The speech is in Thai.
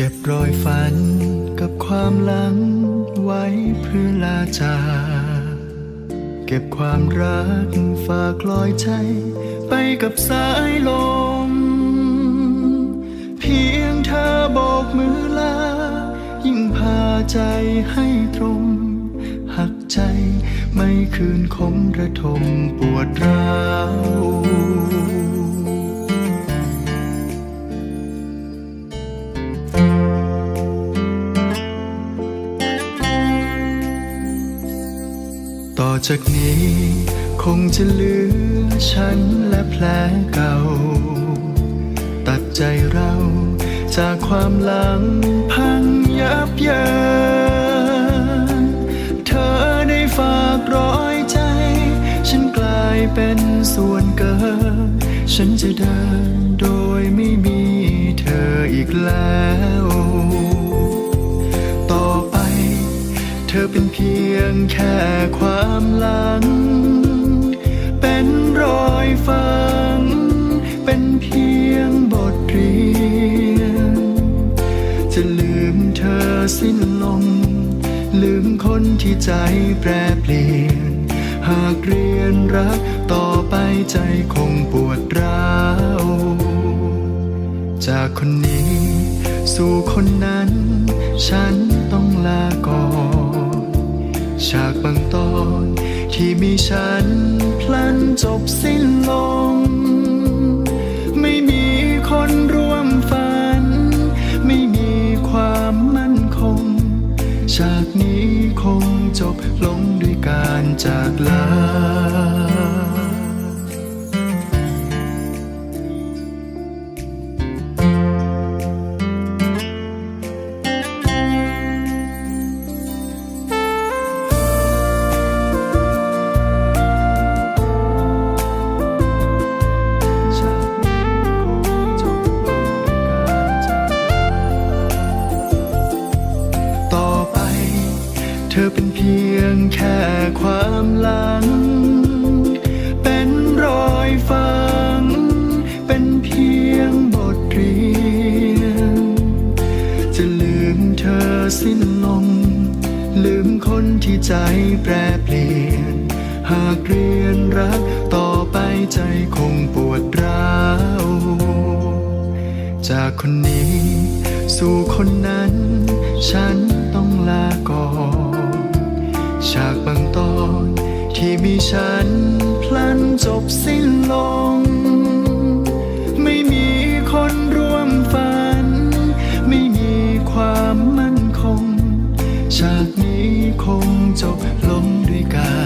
ก็บรอยฝันกับความหลังไว้เพื่อลาจากเก็บความรักฝากลอยใจไปกับสายลม เพียงเธอโบกมือลา ยิ่งพาใจให้ตรงหักใจไม่คืนคมระทมปวดร้าว จากนี้ คงจะเหลือฉันและแผลเก่า ตัดใจเราจากความหลังพังยับเยินเธอได้ฝากรอยใจ ฉันกลายเป็นส่วนเกิน ฉันจะเดินโดยไม่มีเธออีกแล้ว เป็นเพียงแค่ความหลัง เป็นรอยฝัง เป็นเพียงบทเรียน จะลืมเธอสิ้นลม ลืมคนที่ใจแปรเปลี่ยน หากเรียนรักต่อไปใจคงปวดร้าว จากคนนี้สู่คนนั้น บางตอน ที่มีฉันพลันจบสิ้นลง ไม่มีคนร่วมฝัน ไม่มีความมั่นคง ฉากนี้คงจบลงด้วยการจากลา เธอเป็นเพียงแค่ความหลัง เป็นรอยฝัง เป็นเพียงบทเรียน จะลืมเธอสิ้นลม ลืมคนที่ใจแปรเปลี่ยน หากเรียนรักต่อไปใจคงปวดร้าว จากคนนี้สู่คนนั้น ฉันต้องลาก่อน ฉากบางตอนที่มีฉันพลันจบสิ้นลง ไม่มีคนร่วมฝัน ไม่มีความมั่นคง ฉากนี้คงจบลงด้วยกัน